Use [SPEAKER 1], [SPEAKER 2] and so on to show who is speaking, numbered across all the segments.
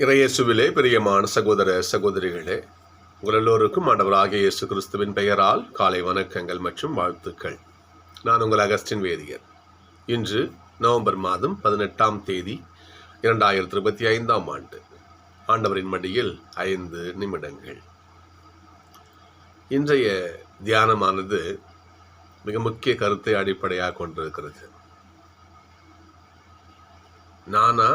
[SPEAKER 1] இறையேசுவிலே பிரியமான சகோதர சகோதரிகளே உங்கள் எல்லோருக்கும் ஆண்டவராக இயேசு கிறிஸ்துவின் பெயரால் காலை வணக்கங்கள் மற்றும் வாழ்த்துக்கள். நான் உங்கள் அகஸ்டின் வேதியர். இன்று நவம்பர் மாதம் பதினெட்டாம் தேதி இரண்டாயிரத்தி இருபத்தி ஐந்தாம் ஆண்டு. ஆண்டவரின் மடியில் ஐந்து நிமிடங்கள். இன்றைய தியானமானது மிக முக்கிய கருத்தை அடிப்படையாக கொண்டிருக்கிறது. நானா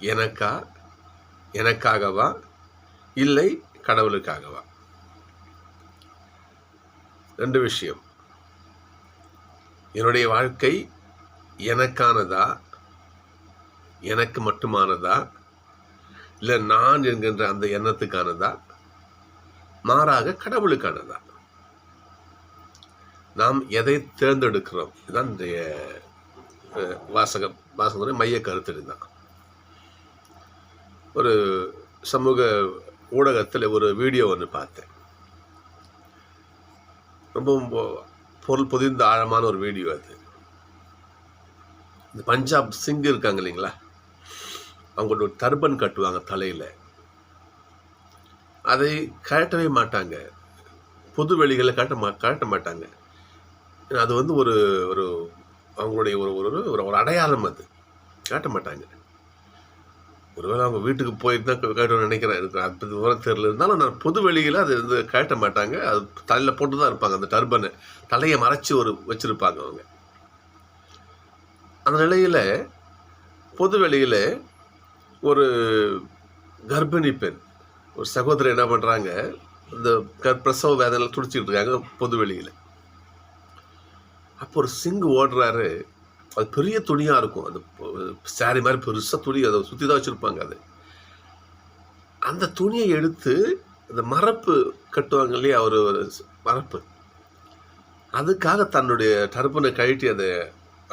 [SPEAKER 1] எனக்கா? எனக்காகவா? இல்லை கடவுளுக்காகவா? ரெண்டு விஷயம். என்னுடைய வாழ்க்கை எனக்கானதா? எனக்கு மட்டுமானதா? இல்லை நான் என்கின்ற அந்த எண்ணத்துக்கானதா? மாறாக கடவுளுக்கானதா? நாம் எதை தேர்ந்தெடுக்கிறோம்? இதுதான் இன்றைய வாசகம். வாசகத்துடைய மைய கருத்து இதுதான். ஒரு சமூக ஊடகத்தில் ஒரு வீடியோ ஒன்று பார்த்தேன். ரொம்ப பொருள் பொதிந்த ஆழமான ஒரு வீடியோ அது. இந்த பஞ்சாப் சிங் இருக்காங்க இல்லைங்களா? அவங்களோட ஒரு டர்பன் கட்டுவாங்க தலையில். அதை கழட்டவே மாட்டாங்க. பொது வெளிகளில் கட்ட மா கழட்ட மாட்டாங்க. ஏன்னா அது வந்து ஒரு ஒரு அவங்களுடைய ஒரு ஒரு ஒரு ஒரு அடையாளம் அது. காட்ட மாட்டாங்க. ஒருவேளை அவங்க வீட்டுக்கு போயிட்டு தான் கேட்டோம்னு நினைக்கிறேன். எனக்கு அது விவரம் தெரியல இருந்தாலும் நான் பொது வெளியில் அது வந்து கேட்ட மாட்டாங்க. அது தலையில் போட்டு தான் இருப்பாங்க அந்த டர்பனை. தலையை மறைச்சி ஒரு வச்சுருப்பாங்க அவங்க. அந்த நிலையில் பொது வெளியில் ஒரு கர்ப்பிணி பெண் ஒரு சகோதரி என்ன பண்ணுறாங்க இந்த பிரசவ வேதனையில் துடிச்சிக்கிட்டு இருக்காங்க பொது வெளியில். அப்போ ஒரு சிங்கு ஓடுறாரு. அது பெரிய துணியாக இருக்கும். அது சாரி மாதிரி பெருசாக துணி அதை சுற்றி தான் வச்சுருப்பாங்க அது. அந்த துணியை எடுத்து அந்த மரப்பு கட்டுவாங்க இல்லையா ஒரு ஒரு மரப்பு. அதுக்காக தன்னுடைய டர்பனை கழட்டி அதை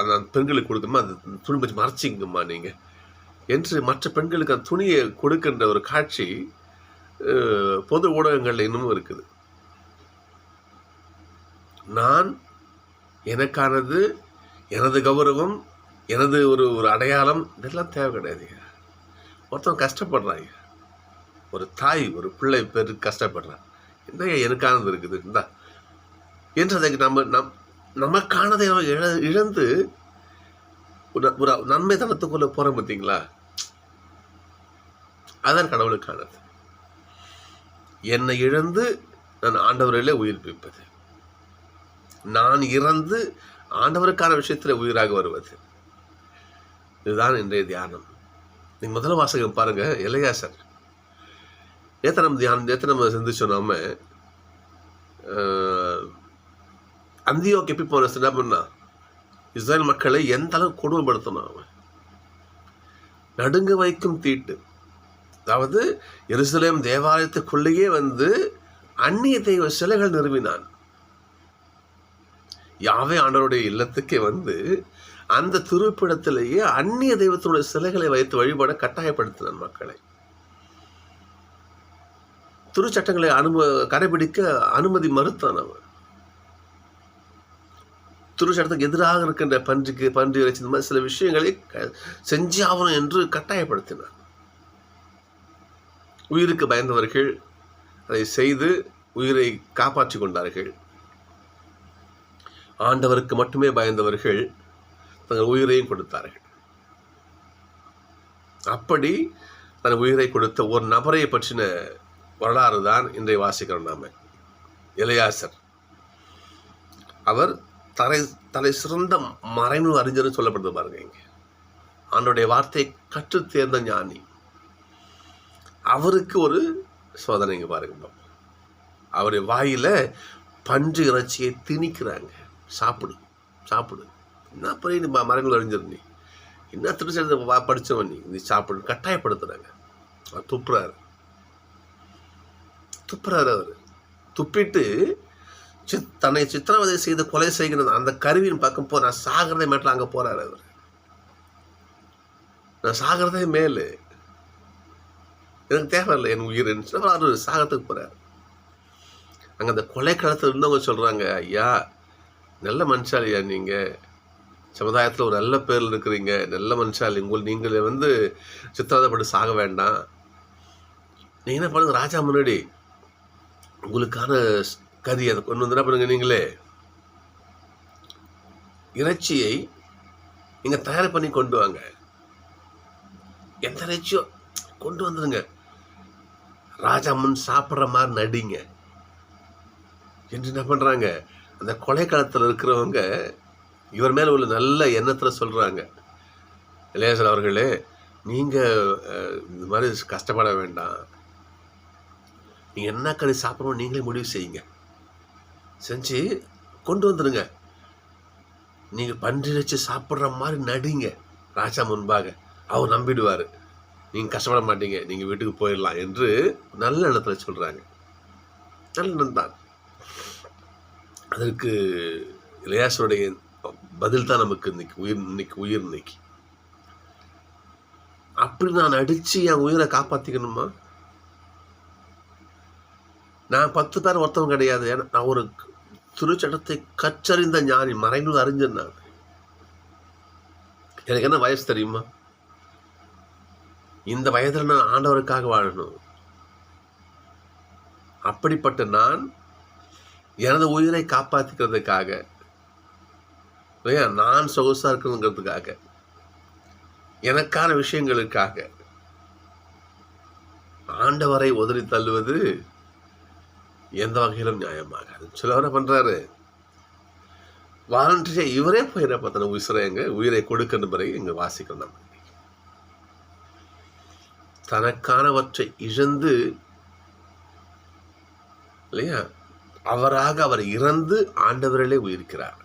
[SPEAKER 1] அந்த பெண்களுக்கு கொடுக்கணுமா? அந்த துணி வச்சு மறைச்சிங்கம்மா நீங்கள் என்று மற்ற பெண்களுக்கு அந்த துணியை கொடுக்கின்ற ஒரு காட்சி பொது ஊடகங்களில் இன்னமும் இருக்குது. நான் எனக்கானது எனது கௌரவம் எனது ஒரு ஒரு அடையாளம் இதெல்லாம் தேவை கிடையாதுங்க ஒருத்தன் கஷ்டப்படுறாங்க ஒரு தாய் ஒரு பிள்ளை பேர் கஷ்டப்படுறான். என்ன எனக்கானது இருக்குது. இந்தா. என்றதை நம்ம நம் நமக்கானதை நம்ம இழ இழந்து ஒரு ஒரு நன்மை தனத்துக்குள்ளே போகிறோம் பார்த்தீங்களா அதான் கடவுளுக்கானது. என்னை இழந்து நான் ஆண்டவரிலே உயிர்ப்பிப்பது. நான் இறந்து ஆண்டவருக்கான விஷயத்தில் உயிராக வருவது. இதுதான் இன்றைய தியானம். நீங்கள் முதல்ல வாசகம் பாருங்க இளையாசர் நேற்று நம்ம தியானம் நேற்று நம்ம சிந்திச்சோம் நாம அந்தியோ அந்தியோக்கு எப்படி போன என்ன பண்ணா? இஸ்ரேல் மக்களை எந்த அளவுக்கு கொடுமைப்படுத்தணும் அவன்? நடுங்க வைக்கும் தீட்டு. அதாவது எருசலேம் தேவாலயத்துக்குள்ளேயே வந்து அந்நிய தெய்வ சிலைகள் நிறுவினான். யாவே ஆண்டவருடைய இல்லத்துக்கே வந்து அந்த திருப்பிடத்திலேயே அந்நிய தெய்வத்தினுடைய சிலைகளை வைத்து வழிபட கட்டாயப்படுத்தினான் மக்களை. திருச்சட்டங்களை அனும கடைபிடிக்க அனுமதி மறுத்தான் அவன் திருச்சட்டத்துக்கு எதிராக இருக்கின்ற பன்றிக்கு பன்றி இறைச்சி இந்த மாதிரி சில விஷயங்களை செஞ்சு ஆகணும் என்று கட்டாயப்படுத்தினான் உயிருக்கு பயந்தவர்கள் அதை செய்து உயிரை காப்பாற்றிக் கொண்டார்கள். ஆண்டவருக்கு மட்டுமே பயந்தவர்கள் தங்கள் உயிரையும் கொடுத்தார்கள். அப்படி தன் உயிரை கொடுத்த ஒரு நபரை பற்றின வரலாறு தான் இன்றைய வாசிக்கிறோம் நாம. இளையாசர் அவர் தலை தலை சிறந்த மறைவு அறிஞர்னு சொல்லப்படுது பாருங்க இங்கே. ஆண்டோடைய வார்த்தையை கற்றுத் தேர்ந்த ஞானி. அவருக்கு ஒரு சோதனைங்க பாருங்க அவருடைய வாயில பன்று இறைச்சியை திணிக்கிறாங்க. சாப்பிடு சாப்பிடு. என்ன பெரிய நீ மரங்கள் அறிஞர் நீ? என்ன திருச்செழுத வா படித்தவன் நீ? நீ சாப்பிடு கட்டாயப்படுத்துகிறாங்க அவர் துப்புறாரு. துப்புறாரு அவர். துப்பிட்டு சித் தன்னை சித்திரவதை செய்து கொலை செய்கிறது அந்த கருவியின் பக்கம் போ நான் சாகிறதே மேட்டில் அங்கே போகிறாரு அவர். நான் சாகிறதே மேலு. எனக்கு தேவையில்லை என் உயிர். அவர் சாகிறதுக்கு போகிறார் அங்கே அந்த கொலை களத்தில் இருந்தவங்க சொல்கிறாங்க ஐயா நல்ல மனுஷாலியா நீங்கள் சமுதாயத்தில் ஒரு நல்ல பேரில் இருக்கிறீங்க. நல்ல மனுஷாலி. உங்கள் நீங்கள் வந்து சித்திரவதைப்பட்டு சாக வேண்டாம். நீங்கள் என்ன பண்ணுங்க? ராஜா முன்னாடி உங்களுக்கான கதி அதை கொண்டு வந்து என்ன பண்ணுங்க நீங்களே? இறைச்சியை நீங்கள் தயார் பண்ணி கொண்டு வாங்க. எந்த இறைச்சியோ கொண்டு வந்துடுங்க ராஜா முன் சாப்பிட்ற மாதிரி நடிங்க. என்று என்ன பண்ணுறாங்க அந்த கொலைக்களத்தில் இருக்கிறவங்க இவர் மேலே உள்ள நல்ல எண்ணத்தில் சொல்கிறாங்க இளையசர் அவர்களே நீங்கள் இந்த மாதிரி கஷ்டப்பட வேண்டாம். நீங்கள் என்ன கறி சாப்பிட்றோம் நீங்களே முடிவு செய்யுங்க. செஞ்சு கொண்டு வந்துடுங்க நீங்கள் பன்றி வச்சு சாப்பிட்ற மாதிரி நடிங்க. ராஜா முன்பாக அவர் நம்பிடுவார். நீங்கள் கஷ்டப்பட மாட்டீங்க. நீங்கள் வீட்டுக்கு போயிடலாம் என்று நல்ல எண்ணத்தில் சொல்கிறாங்க நல்ல எண்ணம் தான் அதற்கு இளையாசருடைய பதில் தான் நமக்கு இன்னைக்கு உயிர் இன்னைக்கு உயிர் இன்னைக்கு. அப்படி நான் அடித்து என் உயிரை காப்பாற்றிக்கணுமா நான் பத்து பேர் ஒருத்தவன் கிடையாது. ஏன்னா நான் ஒரு திருச்சட்டத்தை கற்றறிந்த ஞானி மறைநூல் அறிஞன் நான். எனக்கு என்ன வயசு தெரியுமா? இந்த வயதில் நான் ஆண்டவருக்காக வாழணும். அப்படிப்பட்ட நான் எனது உயிரை காப்பாற்றிக்கிறதுக்காக இல்லையா? நான் சொகுசாக இருக்கணுங்கிறதுக்காக எனக்கான விஷயங்களுக்காக. ஆண்டவரை உதறி தள்ளுவது எந்த வகையிலும் நியாயமாகாது. சிலவரை பண்ணுறாரு பண்றாரு. இவரே போயிட பார்த்தன உயிரை எங்க உயிரை கொடுக்கணும் பிறகு இங்க வாசிக்கணும் நம்ம. தனக்கானவற்றை இழந்து இல்லையா? அவராக அவர் இறந்து ஆண்டவர்களே உயிர்க்கிறார்.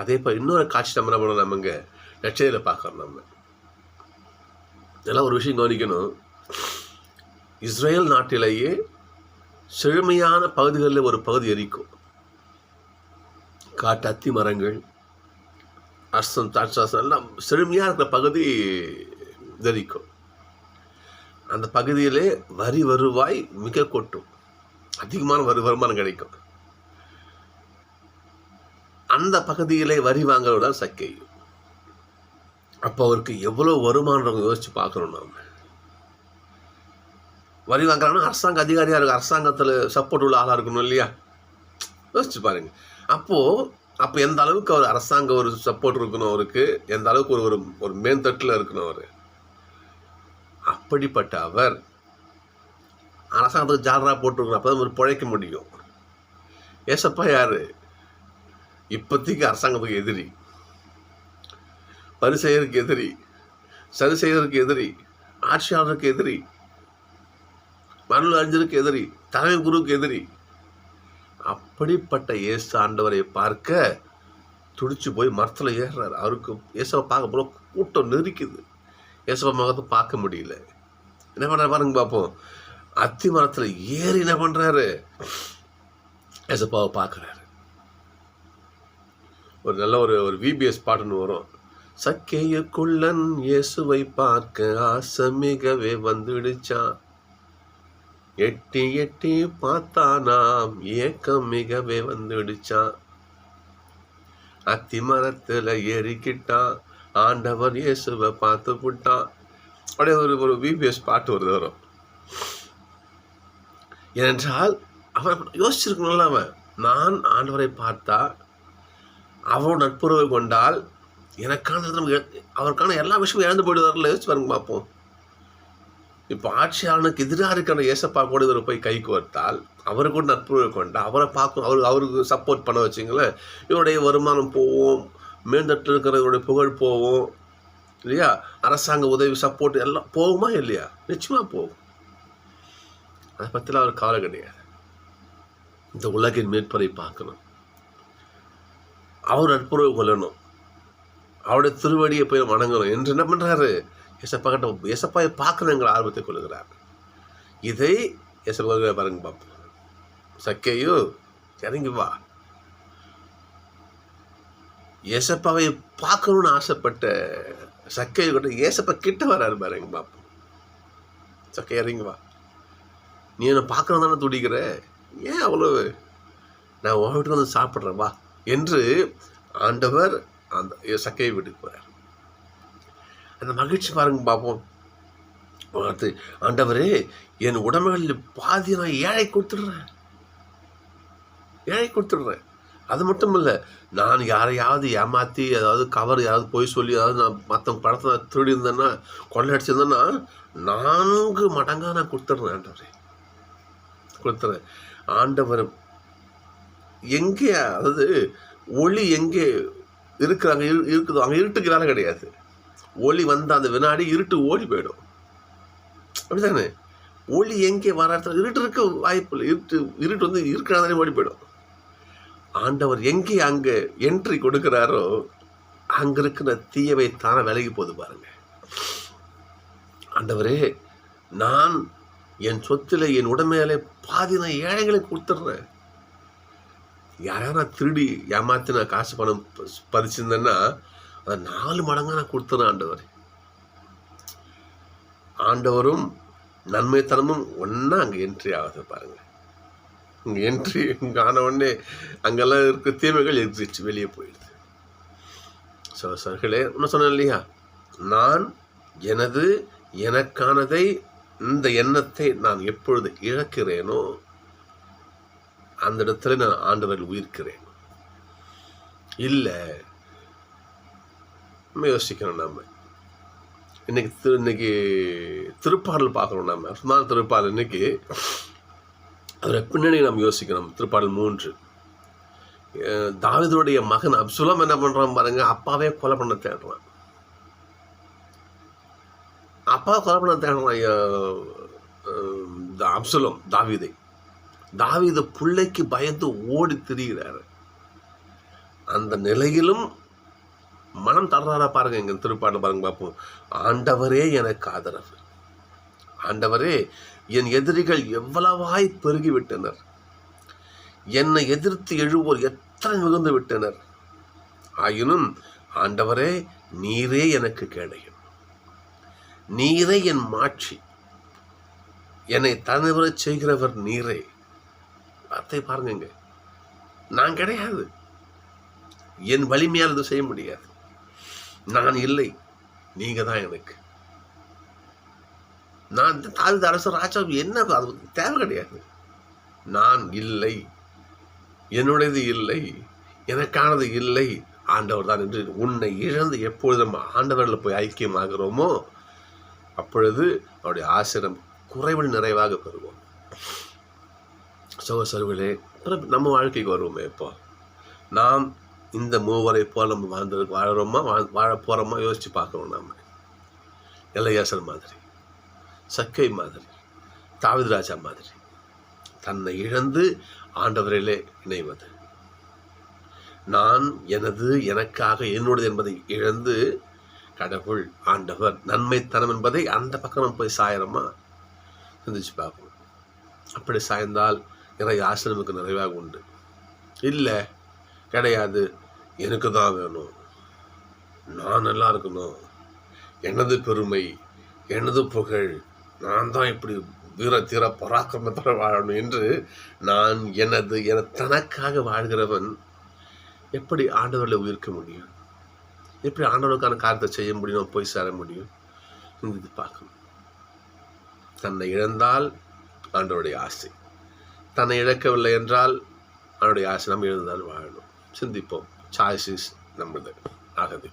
[SPEAKER 1] அதே போல் இன்னொரு காட்சி நம்ம என்ன பண்ணணும் நம்மங்க நட்சத்திர பார்க்கறோம் நம்ம. இதெல்லாம் ஒரு விஷயம் கவனிக்கணும். இஸ்ரேல் நாட்டிலேயே செழுமையான பகுதிகளில் ஒரு பகுதி எரிக்கும். காட்டு அத்தி மரங்கள் அஸ்தம் தாட்சாசம் எல்லாம் செழுமையாக இருக்கிற பகுதி எரிக்கும். அந்த பகுதியிலே வரி வருவாய் மிக கொட்டும். அதிகமான வரி வருமானம் கிடைக்கும். அந்த பகுதியிலே வரி வாங்குறதுடன் சக்கை. அப்போ அவருக்கு எவ்வளோ வருமானம் யோசிச்சு பார்க்கணும் நாம். வரி வாங்குறாங்கன்னா அரசாங்க அதிகாரியாக இருக்கும் அரசாங்கத்தில் சப்போர்ட் உள்ள ஆளாக இருக்கணும் இல்லையா? யோசிச்சு பாருங்க. அப்போது அப்போ எந்த அளவுக்கு அவர் அரசாங்க ஒரு சப்போர்ட் இருக்கணும் அவருக்கு? எந்த அளவுக்கு ஒரு ஒரு ஒரு மேந்தட்டில் இருக்கணும் அவர்? அப்படிப்பட்ட அவர் அரசாங்கத்துக்கு ஜாலராக போட்டுருக்கணும் அப்போ தான் ஒரு பிழைக்க முடியும். ஏசப்பா யாரு? இப்போதைக்கு அரசாங்கத்துக்கு எதிரி. வரி செய்யறதுக்கு எதிரி. சரி செய்யறதுக்கு எதிரி. ஆட்சியாளருக்கு எதிரி. மணல் அறிஞருக்கு எதிரி. தலைமை குருவுக்கு எதிரி. அப்படிப்பட்ட இயேசு ஆண்டவரை பார்க்க துடிச்சு போய் மரத்தில் ஏறுறாரு. அவருக்கு இயேசுவை பார்க்க போல கூட்டம் நெரிக்குது. இயேசுவை முகத்தை பார்க்க முடியல. என்ன பண்ணுறாரு பாருங்க பார்ப்போம் அத்தி மரத்தில் ஏறி என்ன பண்ணுறாரு எசப்பாவை பார்க்குறாரு. ஒரு நல்ல ஒரு ஒரு விபிஎஸ் பாட்டுன்னு வரும். சக்கேய குள்ளன் இயேசுவை பார்க்க ஆசை மிகவே வந்துடுச்சான் எட்டி எட்டி பார்த்தா நாம் ஏக்கம் மிகவே வந்துடுச்சான் அத்தி மரத்துல ஏறிக்கிட்டான் ஆண்டவர் இயேசுவை பார்த்து விட்டான் அப்படியே ஒரு ஒரு விபிஎஸ் பாட்டு வருது வரும். ஏனென்றால் அவன் யோசிச்சிருக்கணும்ல அவன். நான் ஆண்டவரை பார்த்தா அவரோட நட்புறவை கொண்டால் எனக்கான அவருக்கான எல்லா விஷயமும் இழந்து போயிடுவார்ல யோசிச்சு பாருங்க பார்ப்போம் இப்போ ஆட்சியாளனுக்கு எதிராக இருக்கிற ஏசப்பா கூட இவர் போய் கை கோர்த்தால் அவரை கூட நட்புறவை கொண்டா அவரை பார்க்கும் அவருக்கு அவருக்கு சப்போர்ட் பண்ண வச்சிங்களேன் இவருடைய வருமானம் போவோம் மேந்தட்டில் இருக்கிறவருடைய புகழ் போவோம் இல்லையா? அரசாங்க உதவி சப்போர்ட் எல்லாம் போகுமா இல்லையா? நிச்சயமாக போகும். அதை பற்றிலாம் அவர் கவலை கிடையாது. இந்த உலகின் மேற்பரை பார்க்கணும். அவர் நட்புறவு கொள்ளணும் அவருடைய திருவடியை போய் வணங்கணும் என்று என்ன பண்ணுறாரு எசப்பா கிட்ட எசப்பாயை பார்க்கணுங்கிற ஆர்வத்தை கொள்ளுகிறார் இதை எசப்பா பாருங்க பார்ப்போம் சக்கையோ இறங்கி வா. ஏசப்பாவை பார்க்கணும்னு ஆசைப்பட்ட சக்கையை கொண்டு ஏசப்பா கிட்ட வராரு பாருங்க பார்ப்போம் சக்கை இறங்கி வா. நீ என்னை பார்க்கணும் தானே துடிக்கிற? ஏன் அவ்வளவு? நான் உன் வீட்டுக்கு வந்து சாப்பிட்றேன் வா என்று ஆண்டவர் அந்த சக்கையை வீட்டுக்கு போகிறார் அந்த மகிழ்ச்சி பாருங்க பார்ப்போம் அடுத்து ஆண்டவரே என் உடம்புகளில் பாதி நான் ஏழை கொடுத்துடுறேன். ஏழை கொடுத்துடுறேன். அது மட்டும் இல்லை நான் யாரையாவது ஏமாற்றி ஏதாவது கவர் யாராவது போய் சொல்லி ஏதாவது நான் மற்றவங்க படத்தை நான் திருடி இருந்தேன்னா கொள்ளையடிச்சிருந்தேன்னா நான்கு மடங்காக நான் கொடுத்துட்றேன் ஆண்டவரே. கொடுத்துறேன் ஆண்டவர் எங்கே அதாவது ஒளி எங்கே இருக்கிறாங்க இரு இருக்குதோ அங்கே இருட்டுக்கு கிடையாது. ஒளி வந்த அந்த வினாடி இருட்டு ஓடி போயிடும். அப்படிதானே ஒளி எங்கே வர இடத்துல இருட்டு இருக்க வாய்ப்பு இல்லை. இருட்டு இருட்டு வந்து இருக்கிறாதானே ஓடி போயிடும். ஆண்டவர் எங்கே அங்கே என்ட்ரி கொடுக்குறாரோ அங்கே இருக்கிற தீயவை தானே விலகி போகுது பாருங்க. ஆண்டவரே நான் என் சொத்தில் என் உடமையாலே பாதி நான் ஏழைகளை கொடுத்துட்றேன். யாராவது நான் திருடி ஏமாத்தி நான் காசு பணம் பறிச்சிருந்தேன்னா அதை நாலு மடங்காக நான் கொடுத்துறேன் ஆண்டவர். ஆண்டவரும் நன்மைத்தனமும் ஒன்றா அங்கே என்ட்ரி ஆகுது பாருங்கள் என்ட்ரி ஆன உடனே அங்கெல்லாம் இருக்க தீமைகள் எக்ஸிட் வெளியே போயிடுது. ஸோ சர்களே இன்னும் சொன்னேன் இல்லையா? நான் எனது எனக்கானதை இந்த எண்ணத்தை நான் எப்பொழுது இழக்கிறேனோ அந்த இடத்துல நான் ஆண்டவர்கள் உயிர்க்கிறேன். இல்லை நம்ம யோசிக்கணும் நம்ம இன்னைக்கு திரு இன்னைக்கு திருப்பாடல் பார்க்கணும் நம்ம சுமார் திருப்பாடல் இன்னைக்கு அதோட பின்னணி நாம் யோசிக்கணும். திருப்பாடல் மூன்று. அஹ் மகன் அப்சுலம் என்ன பண்றான் பாருங்க அப்பாவே கொலை பண்ண தேடுறான். அப்பா கொலை பண்ண தேடுறான் அப்சுலம் தாவிதை. தாவித பிள்ளைக்கு பயந்து ஓடி திரிகிறாரு. அந்த நிலையிலும் மனம் தர்றாரா பாருங்க எங்கள் திருப்பாடு பாருங்க பார்ப்போம். ஆண்டவரே எனக்கு ஆதரவு. ஆண்டவரே என் எதிரிகள் எவ்வளவாய் பெருகிவிட்டனர். என்னை எதிர்த்து எழுவோர் எத்தனை மிகுந்து விட்டனர். ஆயினும் ஆண்டவரே நீரே எனக்கு கேடையும். நீரே என் மாட்சி. என்னை தனிவரச் செய்கிறவர் நீரே. வார்த்தை பாருங்க நான் கிடையாது. என் வலிமையால் இது செய்ய முடியாது. நான் இல்லை நீங்க தான் எனக்கு. நான் தாழ்ந்த அரசு ராஜா என்ன அது? தேவை கிடையாது. நான் இல்லை. என்னுடையது இல்லை. எனக்கானது இல்லை. ஆண்டவர் தான் என்று உன்னை இழந்து எப்பொழுது நம்ம ஆண்டவரில் போய் ஐக்கியமாகிறோமோ அப்பொழுது அவருடைய ஆசிரம் குறைவில் நிறைவாக பெறுவோம். சர்வலே நம்ம வாழ்க்கைக்கு வருவோமே இப்போ. நாம் இந்த மூவரை போல் நம்ம வாழ்ந்து வாழறோமா? வாழ் வாழ போகிறோமா யோசித்து பார்க்குறோம் நாம். இளையாசல் மாதிரி. சக்கை மாதிரி தாவித் ராஜா மாதிரி. தன்னை இழந்து ஆண்டவரிலே இணைவது. நான் எனது எனக்காக என்னுடையது என்பதை இழந்து கடவுள் ஆண்டவர் நன்மைத்தனம் என்பதை அந்த பக்கம் போய் சாயிரமா சிந்திச்சு பார்க்கணும் அப்படி சாய்ந்தால் நிறைய ஆசிரமுக்கு நிறைவாக உண்டு. இல்லை கிடையாது. எனக்கு தான் வேணும். நான் நல்லா இருக்கணும். எனது பெருமை எனது புகழ் நான் தான் இப்படி வீர தீர பராக்கிரமத்தோட வாழணும் என்று நான் எனது என தனக்காக வாழ்கிறவன் எப்படி ஆண்டவர்களை உயிர்க்க முடியும்? எப்படி ஆண்டவருக்கான காரியத்தை செய்ய முடியும் போய் சேர முடியும்? இது பார்க்கணும். தன்னை இழந்தால் ஆண்டவருடைய ஆசை. தன்னை இழக்கவில்லை என்றால் அவனுடைய ஆசை நம்ம எழுந்தால் வாழணும். சிந்திப்போம். சாய்ஸ் இஸ் நம்மது ஆகவே.